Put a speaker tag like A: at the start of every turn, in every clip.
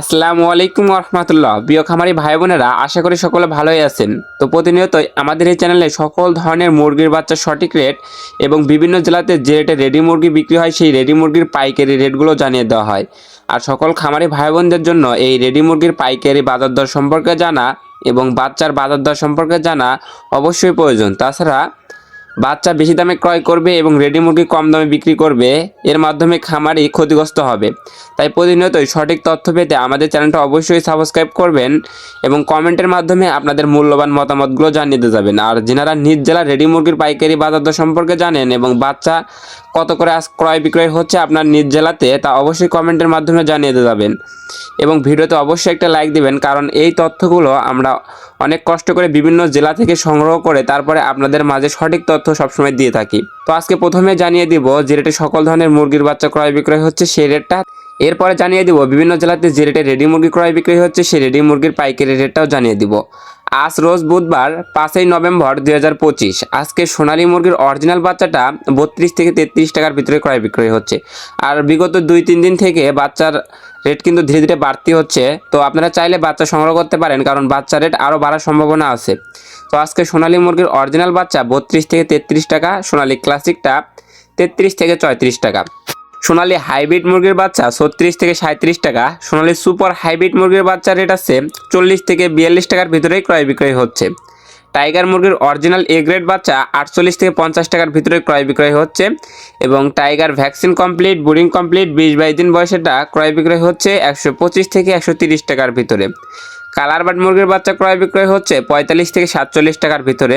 A: আসসালামু আলাইকুম রহমতুল্লাহ প্রিয় খামারি ভাই বোনেরা, আশা করি সকলে ভালোই আছেন। তো প্রতিনিয়তই আমাদের এই চ্যানেলে সকল ধরনের মুরগির বাচ্চার সঠিক রেট এবং বিভিন্ন জেলাতে যে রেটে রেডি মুরগি বিক্রি হয়, সেই রেডি মুরগির পাইকারি রেটগুলো জানিয়ে দেওয়া হয়। আর সকল খামারি ভাই বোনদের জন্য এই রেডি মুরগির পাইকারি বাজার দর সম্পর্কে জানা এবং বাচ্চার বাজার দর সম্পর্কে জানা অবশ্যই প্রয়োজন। তাছাড়া বাচ্চা বেশি দামে ক্রয় করবে এবং রেডি মুরগি কম দামে বিক্রি করবে, এর মাধ্যমে খামারি ক্ষতিগ্রস্ত হবে। তাই প্রতিনিয়তই সঠিক তথ্য পেতে আমাদের চ্যানেলটা অবশ্যই সাবস্ক্রাইব করবেন এবং কমেন্টের মাধ্যমে আপনাদের মূল্যবান মতামতগুলো জানিয়ে দিয়ে যাবেন। আর যেনারা নিজ জেলা রেডি মুরগির পাইকারি বাজার সম্পর্কে জানেন এবং বাচ্চা কত করে ক্রয় বিক্রয় হচ্ছে আপনার নিজ জেলাতে, তা অবশ্যই কমেন্টের মাধ্যমে জানিয়ে দিয়ে যাবেন। এবং ভিডিওতে অবশ্যই একটা লাইক দিবেন, কারণ এই তথ্যগুলো আমরা অনেক কষ্ট করে বিভিন্ন জেলা থেকে সংগ্রহ করে তারপরে আপনাদের মাঝে সঠিক তথ্য সবসময় দিয়ে থাকি। তো আজকে প্রথমে জানিয়ে দিব যে রেটে সকল ধরনের মুরগির বাচ্চা ক্রয় বিক্রয় হচ্ছে সেই রেটটা। এরপরে জানিয়ে দিব বিভিন্ন জেলাতে যে রেটে রেডি মুরগি ক্রয় বিক্রয় হচ্ছে সেই রেডি মুরগির পাইকারি রেটটাও জানিয়ে দিব। আজ রোজ বুধবার পাঁচই নভেম্বর দুই হাজার পঁচিশ। আজকে সোনালী মুরগির অরিজিনাল বাচ্চাটা বত্রিশ থেকে তেত্রিশ টাকার ভিতরে ক্রয় বিক্রয় হচ্ছে। আর বিগত দুই তিন দিন থেকে বাচ্চার রেট কিন্তু ধীরে ধীরে বাড়তি হচ্ছে। তো আপনারা চাইলে বাচ্চা সংগ্রহ করতে পারেন, কারণ বাচ্চা রেট আরও বাড়ার সম্ভাবনা আছে। তো আজকে সোনালী মুরগির অরিজিনাল বাচ্চা বত্রিশ থেকে তেত্রিশ টাকা, সোনালী ক্লাসিকটা তেত্রিশ থেকে চৌত্রিশ টাকা। সোনালী হাইব্রিড মুরগির বাচ্চা ছত্রিশ থেকে সাঁত্রিশ টাকা। সোনালী সুপার হাইব্রিড মুরগির বাচ্চা রেট আছে চল্লিশ থেকে বিয়াল্লিশ টাকার ভিতরেই ক্রয় বিক্রয় হচ্ছে। টাইগার মুরগির অরিজিনাল এ গ্রেড বাচ্চা আটচল্লিশ থেকে পঞ্চাশ টাকার ভিতরে ক্রয় বিক্রয় হচ্ছে এবং tiger vaccine complete, boarding complete, বিশ বাইশ দিন বয়সেরটা ক্রয় বিক্রয় হচ্ছে একশো পঁচিশ থেকে একশো তিরিশ টাকার ভিতরে। কালারবাট মুরগির বাচ্চা ক্রয় বিক্রয় হচ্ছে পঁয়তাল্লিশ থেকে সাতচল্লিশ টাকার ভিতরে।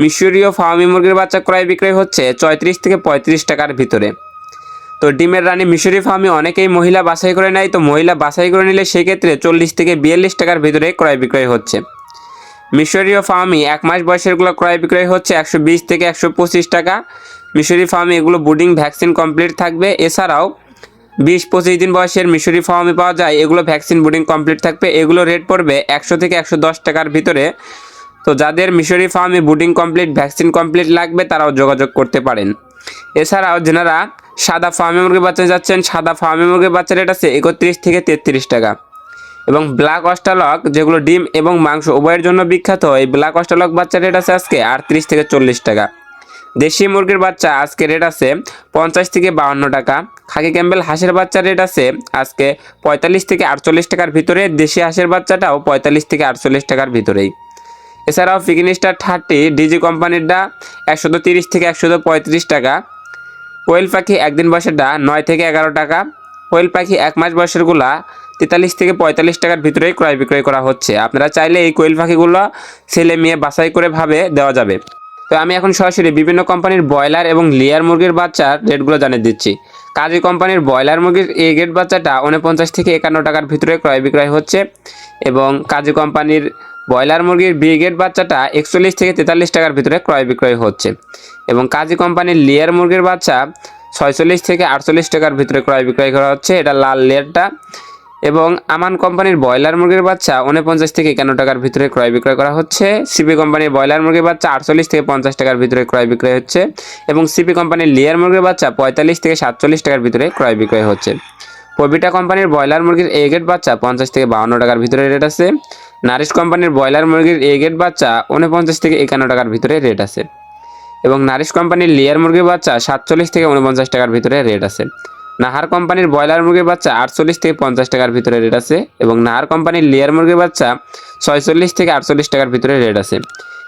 A: মিশরীয় ফার্মি মুরগির বাচ্চা ক্রয় বিক্রয় হচ্ছে চৌত্রিশ থেকে পঁয়ত্রিশ টাকার ভিতরে। তো ডিমের রানী মিশরি ফার্মে অনেকেই মহিলা বাছাই করে নেয়। তো মহিলা বাছাই করে নিলে সেক্ষেত্রে চল্লিশ থেকে বিয়াল্লিশ টাকার ভিতরে ক্রয় বিক্রয় হচ্ছে। মিশরীয় ফার্মি এক মাস বয়সেরগুলো ক্রয় বিক্রয় হচ্ছে একশো বিশ থেকে একশো পঁচিশ টাকা। মিশরি ফার্মে এগুলো বুডিং ভ্যাকসিন কমপ্লিট থাকবে। এছাড়াও বিশ পঁচিশ দিন বয়সের মিশরি ফার্মে পাওয়া যায়, এগুলো ভ্যাকসিন বুডিং কমপ্লিট থাকবে। এগুলো রেট পড়বে একশো থেকে একশো দশ টাকার ভিতরে। তো যাদের মিশরি ফার্মে বুডিং কমপ্লিট, ভ্যাকসিন কমপ্লিট লাগবে, তারাও যোগাযোগ করতে পারেন। এছাড়াও যেনারা সাদা ফার্মে মুরগির বাচ্চা যাচ্ছেন, সাদা ফার্মে মুরগির বাচ্চা রেট আছে একত্রিশ থেকে তেত্রিশ টাকা। এবং ব্ল্যাক অস্টালক, যেগুলো ডিম এবং মাংস উভয়ের জন্য বিখ্যাত, এই ব্ল্যাক অস্টালক বাচ্চা রেট আছে আজকে আটত্রিশ থেকে চল্লিশ টাকা। দেশি মুরগির বাচ্চা আজকে রেট আছে পঞ্চাশ থেকে বাউন্ন টাকা। খাকি ক্যাম্বেল হাঁসের বাচ্চার রেট আছে আজকে পঁয়তাল্লিশ থেকে আটচল্লিশ টাকার ভিতরে, দেশি হাঁসের বাচ্চাটাও পঁয়তাল্লিশ থেকে আটচল্লিশ টাকার ভিতরেই। এছাড়াও ফিগনিস্টার থার্টি, ডিজি কোম্পানিরটা একশত তিরিশ থেকে একশত পঁয়ত্রিশ টাকা। কোয়েল পাখি একদিন বয়সেরটা নয় থেকে এগারো টাকা। কোয়েল পাখি এক মাস বয়সেরগুলা তেতাল্লিশ থেকে পঁয়তাল্লিশ টাকার ভিতরেই ক্রয় বিক্রয় করা হচ্ছে। আপনারা চাইলে এই কোয়েল পাখিগুলো ছেলে মেয়ে বাছাই করে ভাবে দেওয়া যাবে। তো আমি এখন সরাসরি বিভিন্ন কোম্পানির ব্রয়লার এবং লেয়ার মুরগির বাচ্চার রেটগুলো জানিয়ে দিচ্ছি। কাজী কোম্পানির ব্রয়লার মুরগির এ গ্রেড বাচ্চাটা উনপঞ্চাশ থেকে একান্ন টাকার ভিতরে ক্রয় বিক্রয় হচ্ছে এবং কাজী কোম্পানির ব্রয়লার মুরগির ব্রিগেড বাচ্চাটা একচল্লিশ থেকে তেতাল্লিশ টাকার ভিতরে ক্রয় বিক্রয় হচ্ছে এবং কাজী কোম্পানির লেয়ার মুরগির বাচ্চা ছয়চল্লিশ থেকে আটচল্লিশ টাকার ভিতরে ক্রয় বিক্রয় করা হচ্ছে। এটা লাল লেয়ারটা এবং আমান কোম্পানির ব্রয়লার মুরগির বাচ্চা উনপঞ্চাশ থেকে একান্ন টাকার ভিতরে ক্রয় বিক্রয় করা হচ্ছে। সিপি কোম্পানির ব্রয়লার মুরগির বাচ্চা আটচল্লিশ থেকে পঞ্চাশ টাকার ভিতরে ক্রয় বিক্রয় হচ্ছে এবং সিপি কোম্পানির লেয়ার মুরগির বাচ্চা পঁয়তাল্লিশ থেকে সাতচল্লিশ টাকার ভিতরে ক্রয় বিক্রয় হচ্ছে। পবিটা কোম্পানির ব্রয়লার মুরগির এ গেট বাচ্চা পঞ্চাশ থেকে বাউন্ন টাকার ভিতরে রেট আছে। নারিশ কোম্পানির ব্রয়লার মুরগির এ গেট বাচ্চা উনপঞ্চাশ থেকে একান্ন টাকার ভিতরে রেট আছে। এবং নারিশ কোম্পানির লেয়ার মুরগির বাচ্চা সাতচল্লিশ থেকে উনপঞ্চাশ টাকার ভিতরে রেট আছে। নাহার কোম্পানির ব্রয়লার মুরগির বাচ্চা আটচল্লিশ থেকে পঞ্চাশ টাকার ভিতরে রেট আছে। এবং নাহার কোম্পানির লেয়ার মুরগির বাচ্চা ছয়চল্লিশ থেকে আটচল্লিশ টাকার ভিতরে রেট আছে।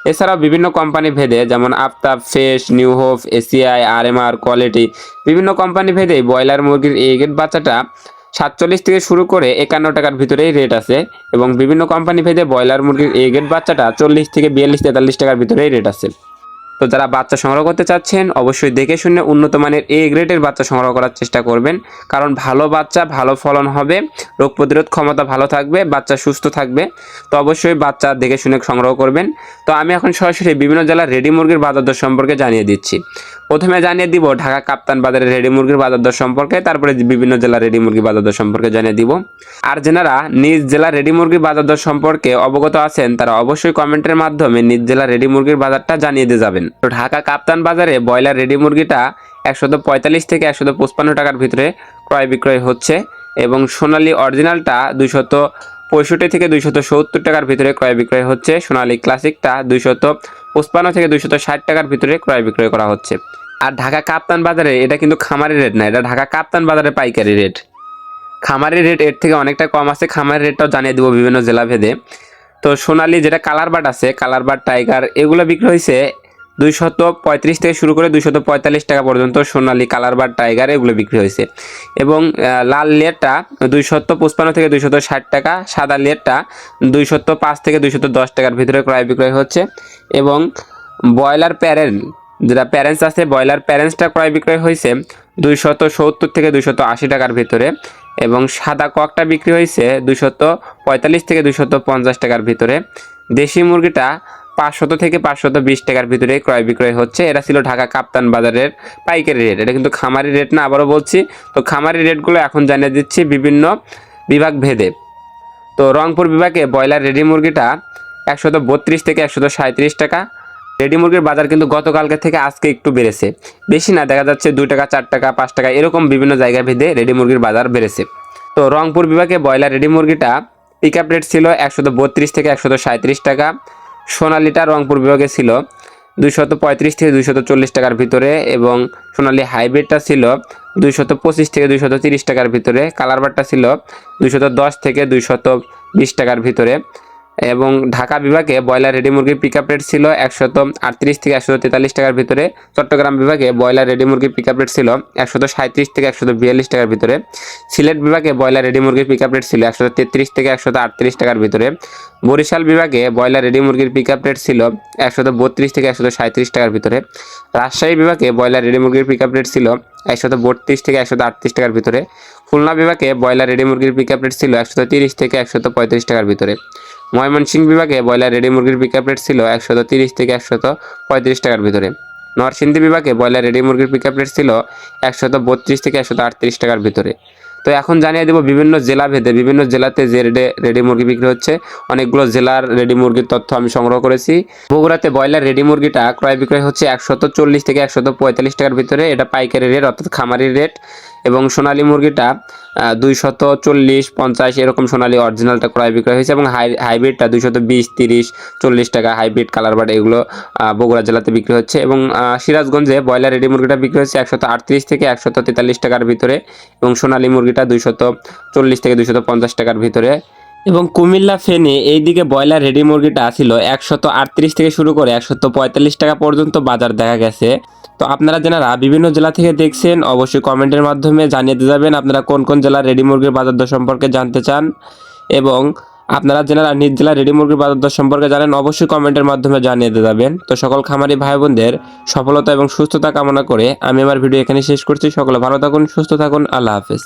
A: এছাড়াও বিভিন্ন কোম্পানি ভেদে যেমন আফতাব ফেস নিউ হোপ, এসিআই আর এম আর কোয়ালিটি বিভিন্ন কোম্পানি ভেদে ব্রয়লার মুরগির এগের বাচ্চাটা সাতচল্লিশ থেকে শুরু করে একান্ন টাকার ভিতরেই রেট আছে এবং বিভিন্ন কোম্পানি ভেদে ব্রয়লার মুরগির এই গেট বাচ্চাটা চল্লিশ থেকে বিয়াল্লিশ, তেতাল্লিশ টাকার ভিতরেই রেট আছে। তো যারা বাচ্চা সংগ্রহ করতে চাচ্ছেন, অবশ্যই দেখে শুনে উন্নত মানের এ গ্রেডের বাচ্চা সংগ্রহ করার চেষ্টা করবেন। কারণ ভালো বাচ্চা, ভালো ফলন হবে, রোগ প্রতিরোধ ক্ষমতা ভালো থাকবে, বাচ্চা সুস্থ থাকবে। তো অবশ্যই বাচ্চা দেখে শুনে সংগ্রহ করবেন। তো আমি এখন সরাসরি বিভিন্ন জেলার রেডি মুরগির বাজার দর সম্পর্কে জানিয়ে দিচ্ছি। প্রথমে জানিয়ে দিব ঢাকা কাপ্তান বাজারের রেডি মুরগির বাজার দর সম্পর্কে, তারপরে বিভিন্ন জেলার রেডি মুরগি বাজার দর সম্পর্কে জানিয়ে দিব। আর যেনারা নিজ জেলার রেডি মুরগির বাজার দর সম্পর্কে অবগত আছেন, তারা অবশ্যই কমেন্টের মাধ্যমে নিজ জেলার রেডি মুরগির বাজারটা জানিয়ে দিয়ে যাবেন। তো ঢাকা কাপ্তান বাজারে ব্রয়লার রেডি মুরগিটা একশত পঁয়তাল্লিশ থেকে একশত পঁচপান্ন টাকার ভিতরে ক্রয় বিক্রয় হচ্ছে এবং সোনালি অরিজিনালটা দুইশত পঁয়ষট্টি থেকে দুইশত সত্তর টাকার ভিতরে ক্রয় বিক্রয় হচ্ছে। সোনালি ক্লাসিকটা দুইশত পঁচপান্ন থেকে দুইশত ষাট টাকার ভিতরে ক্রয় বিক্রয় করা হচ্ছে। আর ঢাকা কাপ্তান বাজারে এটা কিন্তু খামারি রেট না, এটা ঢাকা কাপ্তান বাজারে পাইকারি রেট খামারের রেট এর থেকে অনেকটা কম আছে, খামারের রেটটাও জানিয়ে দেবো বিভিন্ন জেলা ভেদে তো সোনালি যেটা কালার বাট আছে কালার বাট টাইগার এগুলো বিক্রি হয়েছে দুইশত পঁয়ত্রিশ থেকে শুরু করে দুইশত পঁয়তাল্লিশ টাকা পর্যন্ত সোনালি কালার বা টাইগার এগুলো বিক্রি হয়েছে। এবং লাল লেয়ারটা দুইশত পঁচপান্ন থেকে দুইশত ষাট টাকা, সাদা লেয়ারটা দুইশত পাঁচ থেকে দুইশত দশ টাকার ভিতরে ক্রয় বিক্রয় হচ্ছে। এবং, ব্রয়লার প্যারেন্ট, যেটা প্যারেন্টস আছে, ব্রয়লার প্যারেন্টসটা ক্রয় বিক্রয় হয়েছে দুইশত সত্তর থেকে দুইশত আশি টাকার ভিতরে। এবং, সাদা ককটা বিক্রি হয়েছে দুইশত পঁয়তাল্লিশ থেকে দুইশত পঞ্চাশ টাকার ভিতরে। দেশি মুরগিটা পাঁচশত থেকে পাঁচশত বিশ টাকার ভিতরে ক্রয় বিক্রয় হচ্ছে। এটা ছিল ঢাকা কাপ্তান বাজারের পাইকারি রেট এটা কিন্তু খামারি রেট না, আবারও বলছি। তো খামারি রেটগুলো এখন জানিয়ে দিচ্ছি বিভিন্ন বিভাগ ভেদে। তো রংপুর বিভাগে ব্রয়লার রেডি মুরগিটা একশত বত্রিশ থেকে একশত সাঁত্রিশ টাকা। রেডি মুরগির বাজার কিন্তু গতকালকে থেকে আজকে একটু বেড়েছে। বেশি না, দেখা যাচ্ছে দুই টাকা, চার টাকা, পাঁচ টাকা, এরকম বিভিন্ন জায়গা ভেদে রেডি মুরগির বাজার বেড়েছে। তো রংপুর বিভাগে ব্রয়লার রেডি মুরগিটা পিক আপ রেট ছিল একশত বত্রিশ থেকে একশত সাঁত্রিশ টাকা। সোনালিটা রংপুর বিভাগে ছিল। দুইশত পঁয়ত্রিশ থেকে দুইশত চল্লিশ টাকার ভিতরে এবং সোনালি হাইব্রিডটা ছিল দুইশত পঁচিশ থেকে দুইশত তিরিশ টাকার ভিতরে। কালারবারটা ছিল দুইশত দশ থেকে দুইশত বিশ টাকার ভিতরে। এবং ঢাকা বিভাগে ব্রয়লার রেডি মুরগির পিক আপ রেট ছিল একশত আটত্রিশ থেকে একশত তেতাল্লিশ টাকার ভিতরে। চট্টগ্রাম বিভাগে ব্রয়লার রেডি মুরগির পিক আপ রেট ছিল একশত সাঁত্রিশ থেকে একশত বিয়াল্লিশ টাকার ভিতরে। সিলেট বিভাগে ব্রয়লার রেডি মুরগির পিক আপ রেট ছিল একশত তেত্রিশ থেকে একশত আটত্রিশ টাকার ভিতরে। বরিশাল বিভাগে ব্রয়লার রেডি মুরগির পিক আপ রেট ছিল একশত বত্রিশ থেকে একশত সাঁত্রিশ টাকার ভিতরে। রাজশাহী বিভাগে ব্রয়লার রেডি মুরগির পিক আপ রেট ছিল একশত বত্রিশ থেকে একশত আটত্রিশ টাকার ভিতরে। খুলনা বিভাগে ব্রয়লার রেডি মুরগির পিক আপ রেট ছিল একশত তিরিশ থেকে একশত পঁয়ত্রিশ টাকার ভিতরে। ময়মনসিংহ বিভাগে ব্রয়লার রেডি মুরগির পিক আপ রেট ছিল একশত তিরিশ থেকে একশত পঁয়ত্রিশ টাকার ভিতরে। নরসিংদী বিভাগে ব্রয়লার রেডি মুরগির পিক আপ রেট ছিল একশত বত্রিশ থেকে একশত আটত্রিশ টাকার ভিতরে। তো এখন জানিয়ে দেবো বিভিন্ন জেলা ভেদে, বিভিন্ন জেলাতে যে রেডে, রেডি মুরগি বিক্রি হচ্ছে। অনেকগুলো জেলার রেডি মুরগির তথ্য আমি সংগ্রহ করেছি। বগুড়াতে ব্রয়লার রেডি মুরগিটা ক্রয় বিক্রয় হচ্ছে একশত চল্লিশ থেকে একশত পঁয়তাল্লিশ টাকার ভিতরে। এটা পাইকারি রেট অর্থাৎ খামারি রেট এবং সোনালী মুরগিটা দুইশত চল্লিশ, পঞ্চাশ, এরকম সোনালী অরিজিনালটা ক্রয় বিক্রয় হয়েছে এবং হাই হাইব্রিডটা দুইশত বিশ, তিরিশ, চল্লিশ টাকা হাইব্রিড কালার বাট এগুলো বগুড়া জেলাতে বিক্রি হচ্ছে এবং সিরাজগঞ্জে ব্রয়লার রেডি মুরগিটা বিক্রি হচ্ছে একশত আটত্রিশ থেকে একশত তেতাল্লিশ টাকার ভিতরে এবং সোনালী মুরগিটা দুইশত চল্লিশ থেকে দুইশত পঞ্চাশ টাকার ভিতরে। এবং কুমিল্লা ফেনে, এইদিকে ব্রয়লার রেডি মুরগিটা ছিল একশত আটত্রিশ থেকে শুরু করে একশত পঁয়তাল্লিশ টাকা পর্যন্ত বাজার দেখা গেছে। তো আপনারা যারা বিভিন্ন জেলা থেকে দেখছেন, অবশ্যই কমেন্টের মাধ্যমে জানিয়ে দিয়ে যাবেন আপনারা কোন কোন জেলার রেডি মুরগির বাজার দর সম্পর্কে জানতে চান এবং আপনারা যারা নিজ জেলার রেডি মুরগির বাজার দর সম্পর্কে জানেন, অবশ্যই কমেন্টের মাধ্যমে জানিয়ে দিতে যাবেন। তো সকল খামারি ভাই বোনদের সফলতা এবং সুস্থতা কামনা করে আমি আমার ভিডিও এখানে শেষ করছি। সকলে ভালো থাকুন, সুস্থ থাকুন, আল্লাহ হাফেজ।